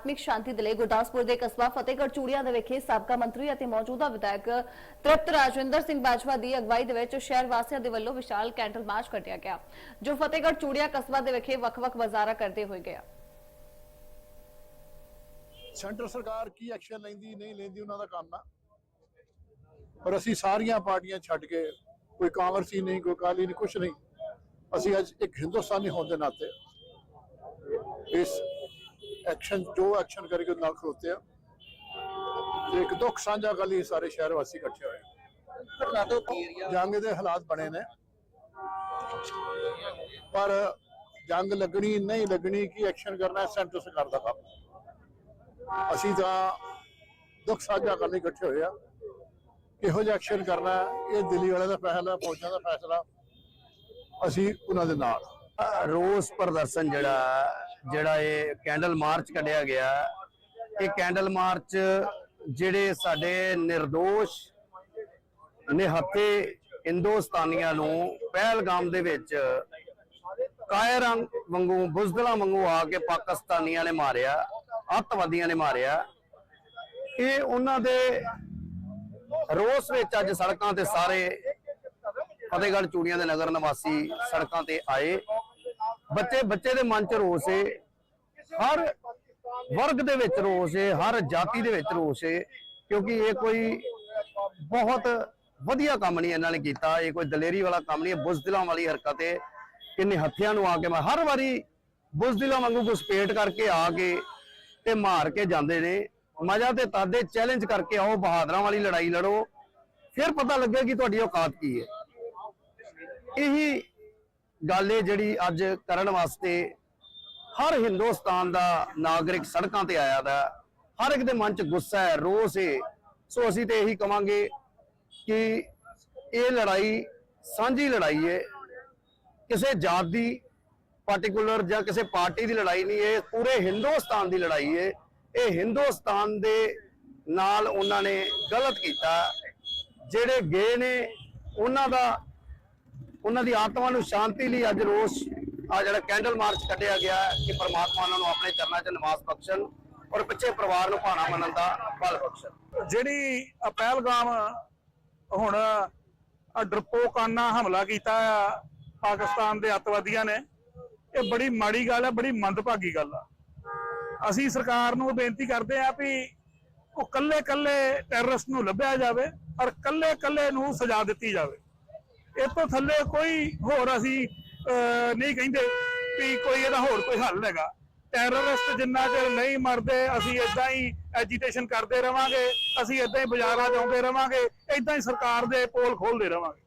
ਆਤਮਿਕ ਸ਼ਾਂਤੀ ਦੇ ਲਈ ਗੁਰਦਾਸਪੁਰ ਦੇ ਕਸਬਾ ਫਤਿਹਗੜ੍ਹ ਚੂੜੀਆਂ ਦੇ ਵਿਖੇ ਸਾਬਕਾ ਮੰਤਰੀ ਅਤੇ ਮੌਜੂਦਾ ਵਿਧਾਇਕ ਤ੍ਰਿਪਤ ਰਾਜਵਿੰਦਰ ਸਿੰਘ ਬਾਜਵਾ ਦੀ ਅਗਵਾਈ ਦੇ ਵਿੱਚ ਸ਼ਹਿਰ ਵਾਸੀਆਂ ਦੇ ਵੱਲੋਂ ਵਿਸ਼ਾਲ ਕੈਂਡਲ ਮਾਰਚ ਕੱਢਿਆ ਗਿਆ, ਜੋ ਫਤਿਹਗੜ੍ਹ ਚੂੜੀਆਂ ਕਸਬਾ ਦੇ ਵਿਖੇ ਵੱਖ-ਵੱਖ ਬਾਜ਼ਾਰਾਂ ਕਰਦੇ ਹੋਏ ਗਿਆ। ਸੈਂਟਰ ਸਰਕਾਰ ਕੀ ਐਕਸ਼ਨ ਲੈਂਦੀ, ਨਹੀਂ ਲੈਂਦੀ, ਉਹਨਾਂ ਦਾ ਕੰਮ ਆ। ਪਰ ਅਸੀਂ ਸਾਰੀਆਂ ਪਾਰਟੀਆਂ ਛੱਡ ਕੇ, ਕੋਈ ਕਾਂਗਰਸੀ ਨਹੀਂ, ਕੋਈ ਕਾਲੀ ਨਹੀਂ ਕੁਝ ਨਹੀਂ, ਅਸੀਂ ਅੱਜ ਇੱਕ ਹਿੰਦੁਸਤਾਨੀ ਹੋਣ ਦੇ ਨਾਤੇ ਇਸ ਐਕਸ਼ਨ ਜੋ ਐਕਸ਼ਨ ਕਰਕੇ ਨਾਲ ਖਲੋਤੇ ਆ। ਤੇ ਇੱਕ ਦੁੱਖ ਸਾਂਝਾ ਕਰ ਲਈ ਸਾਰੇ ਸ਼ਹਿਰ ਵਾਸੀ ਇਕੱਠੇ ਹੋਏ ਜੰਗ ਦੇ ਹਾਲਾਤ ਬਣੇ ਨੇ। ਪਰ ਜੰਗ ਲੱਗਣੀ ਨਹੀਂ ਲੱਗਣੀ ਕੀ ਐਕਸ਼ਨ ਕਰਨਾ ਸੈਂਟਰ ਸਰਕਾਰ ਦਾ ਕੰਮ। ਅਸੀਂ ਤਾਂ ਦੁੱਖ ਸਾਂਝਾ ਕਰਨ ਲਈ ਇਕੱਠੇ ਹੋਏ ਆ। ਕਿਹੋ ਜਿਹਾ ਐਕਸ਼ਨ ਕਰਨਾ, ਇਹ ਦਿੱਲੀ ਵਾਲਿਆਂ ਦਾ ਫੈਸਲਾ, ਫੌਜਾਂ ਦਾ ਫੈਸਲਾ। ਅਸੀਂ ਉਹਨਾਂ ਦੇ ਨਾਲ। ਰੋਸ ਪ੍ਰਦਰਸ਼ਨ ਜਿਹੜਾ ਜਿਹੜਾ ਇਹ ਕੈਂਡਲ ਮਾਰਚ ਕੱਢਿਆ ਗਿਆ, ਇਹ ਕੈਂਡਲ ਮਾਰਚ ਜਿਹੜੇ ਸਾਡੇ નિર્ਦੋਸ਼ ਨਿਹੱਥੇ ਹਿੰਦੁਸਤਾਨੀਆਂ ਨੂੰ ਪਹਿਲਗਾਮ ਦੇ ਵਿੱਚ ਕਾਇਰਾਂ ਵਾਂਗੂ, ਬੁਜ਼ਦਲਾਂ ਵਾਂਗੂ ਆ ਕੇ ਪਾਕਿਸਤਾਨੀਆਂ ਨੇ ਮਾਰਿਆ, ਅੱਤਵਾਦੀਆਂ ਨੇ ਮਾਰਿਆ। ਇਹ ਉਹਨਾਂ ਦੇ ਰੋਸ ਵਿੱਚ ਅੱਜ ਸੜਕਾਂ ਤੇ ਸਾਰੇ ਫਤਿਹਗੜ੍ਹ ਚੂੜੀਆਂ ਦੇ ਨਗਰ ਨਿਵਾਸੀ ਸੜਕਾਂ ਤੇ ਆਏ। ਬੱਚੇ ਬੱਚੇ ਦੇ ਮਨ 'ਚ ਰੋਸ ਏ। ਹਰ ਵਰਗ ਦੇ ਵਿੱਚ ਰੋਸ ਏ, ਹਰ ਜਾਤੀ ਦੇ ਵਿੱਚ ਰੋਸ ਏ, ਕਿਉਂਕਿ ਇਹ ਕੋਈ ਬਹੁਤ ਵਧੀਆ ਕੰਮ ਨਹੀਂ ਇਹਨਾਂ ਨੇ ਕੀਤਾ। ਇਹ ਕੋਈ ਦਲੇਰੀ ਵਾਲਾ ਕੰਮ ਨਹੀਂ ਹੈ ਬੁਜ਼ਦਿਲਾਂ ਵਾਲੀ ਹਰਕਤ ਹੈ ਕਿੰਨੇ ਹੱਥਿਆਂ ਨੂੰ ਆ ਕੇ ਮੈਂ ਹਰ ਵਾਰੀ ਬੁਜ਼ਦਿਲਾਂ ਵਾਂਗੂ ਘੁਸਪੇਟ ਕਰਕੇ ਆ ਕੇ ਤੇ ਮਾਰ ਕੇ ਜਾਂਦੇ ਨੇ। ਮਜ਼ਾ ਤੇ ਤਾਦੇ ਚੈਲੰਜ ਕਰਕੇ ਆਓ, ਬਹਾਦਰਾਂ ਵਾਲੀ ਲੜਾਈ ਲੜੋ। ਫਿਰ ਪਤਾ ਲੱਗੇਗਾ ਕਿ ਤੁਹਾਡੀ ਔਕਾਤ ਕੀ ਹੈ ਇਹੀ ਗੱਲ ਇਹ ਜਿਹੜੀ ਅੱਜ ਕਰਨ ਵਾਸਤੇ ਹਰ ਹਿੰਦੁਸਤਾਨ ਦਾ ਨਾਗਰਿਕ ਸੜਕਾਂ ਤੇ ਆਇਆ ਦਾ, ਹਰ ਇੱਕ ਦੇ ਮਨ 'ਚ ਗੁੱਸਾ ਹੈ, ਰੋਸ ਹੈ ਸੋ ਅਸੀਂ ਤੇ ਇਹੀ ਕਵਾਂਗੇ ਕਿ ਇਹ ਲੜਾਈ ਸਾਂਝੀ ਲੜਾਈ ਹੈ ਕਿਸੇ ਜਾਤ ਦੀ ਪਾਰਟਿਕੂਲਰ ਜਾਂ ਕਿਸੇ ਪਾਰਟੀ ਦੀ ਲੜਾਈ ਨਹੀਂ ਇਹ ਪੂਰੇ ਹਿੰਦੁਸਤਾਨ ਦੀ ਲੜਾਈ ਹੈ ਇਹ ਹਿੰਦੁਸਤਾਨ ਦੇ ਨਾਲ ਉਹਨਾਂ ਨੇ ਗਲਤ ਕੀਤਾ। ਜਿਹੜੇ ਗਏ ਨੇ, ਉਹਨਾਂ ਦਾ ਉਹਨਾਂ ਦੀ ਆਤਮਾ ਨੂੰ ਸ਼ਾਂਤੀ ਲਈ ਅੱਜ ਰੋਸ, ਆ ਜਿਹੜਾ ਕੈਂਡਲ ਮਾਰਚ ਕੱਢਿਆ ਗਿਆ ਕਿ ਪ੍ਰਮਾਤਮਾ ਉਹਨਾਂ ਨੂੰ ਆਪਣੇ ਚਰਨਾਂ 'ਚ ਨਿਵਾਸ ਬਖਸ਼ਣ ਔਰ ਪਿੱਛੇ ਪਰਿਵਾਰ ਨੂੰ ਭਾਣਾ ਮੰਨਣ ਦਾ ਬਲ ਬਖਸ਼ਣ। ਜਿਹੜੀ ਅ ਪਹਿਲਗਾਮ ਹੁਣ ਅ ਡਰਪੋਕਾਨਾ ਹਮਲਾ ਕੀਤਾ ਆ ਪਾਕਿਸਤਾਨ ਦੇ ਅੱਤਵਾਦੀਆਂ ਨੇ, ਇਹ ਬੜੀ ਮਾੜੀ ਗੱਲ ਹੈ ਬੜੀ ਮੰਦਭਾਗੀ ਗੱਲ ਆ। ਅਸੀਂ ਸਰਕਾਰ ਨੂੰ ਬੇਨਤੀ ਕਰਦੇ ਆ ਵੀ ਉਹ ਕੱਲੇ ਕੱਲੇ ਟੈਰਰਿਸਟ ਨੂੰ ਲੱਭਿਆ ਜਾਵੇ ਔਰ ਕੱਲੇ ਕੱਲੇ ਨੂੰ ਸਜ਼ਾ ਦਿੱਤੀ ਜਾਵੇ। ਇਹ ਤੋਂ ਥੱਲੇ ਕੋਈ ਹੋਰ ਅਸੀਂ ਅਹ, ਨਹੀਂ ਕਹਿੰਦੇ ਵੀ ਕੋਈ ਇਹਦਾ ਹੋਰ ਕੋਈ ਹੱਲ ਹੈਗਾ। ਟੈਰਰਿਸਟ ਜਿੰਨਾ ਚਿਰ ਨਹੀਂ ਮਰਦੇ ਅਸੀਂ ਇਦਾਂ ਹੀ ਐਜੀਟੇਸ਼ਨ ਕਰਦੇ ਰਵਾਂਗੇ ਅਸੀਂ ਇਦਾਂ ਹੀ ਬਾਜ਼ਾਰਾਂ 'ਚ ਆਉਂਦੇ ਰਵਾਂਗੇ ਇਦਾਂ ਹੀ ਸਰਕਾਰ ਦੇ ਪੋਲ ਖੋਲਦੇ ਰਵਾਂਗੇ।